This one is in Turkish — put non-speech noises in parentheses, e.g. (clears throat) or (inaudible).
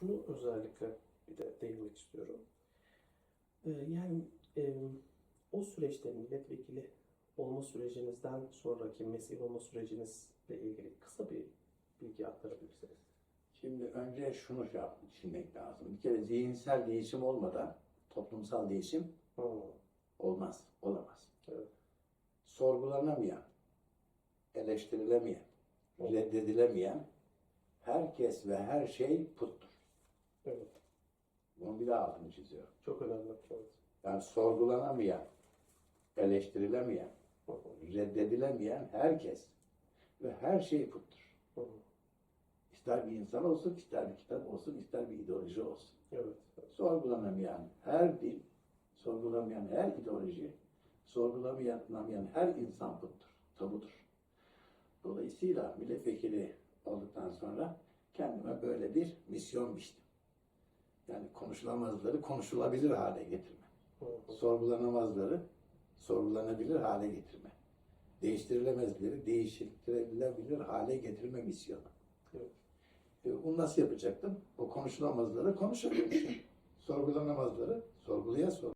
şunu özellikle bir de değinmek istiyorum. Ee, yani e, o süreçte milletvekili olma sürecinizden sonraki mesleği olma sürecinizle ilgili kısa bir bilgi aktarabilirsiniz. Şimdi önce şunu şey düşünmek lazım. Bir kere zihinsel değişim olmadan toplumsal değişim Hı, olmaz, olamaz. Evet. Sorgulanamayan, eleştirilemeyen, reddedilemeyen herkes ve her şey puttur. Evet. Bunu bir daha altını çiziyorum. Çok önemli. Evet. Yani sorgulanamayan, eleştirilemeyen, reddedilemeyen herkes ve her şey puttur. hı. İster bir insan olsun, ister bir kitap olsun, ister bir ideoloji olsun. Evet. sorgulanamayan her din, sorgulamayan her ideoloji, sorgulamayan her insan puttur, tabudur. Dolayısıyla milletvekili olduktan sonra kendime böyle bir misyon biçtim. Yani konuşulamazları konuşulabilir hale getirme. Sorgulanamazları sorgulanabilir hale getirme. Değiştirilemezleri değiştirilebilir hale getirme misyonu. Evet. E, Bunu nasıl yapacaktım? O konuşulamazları konuşabilirim. (clears throat) Sorgulanamazları sorgulaya sor.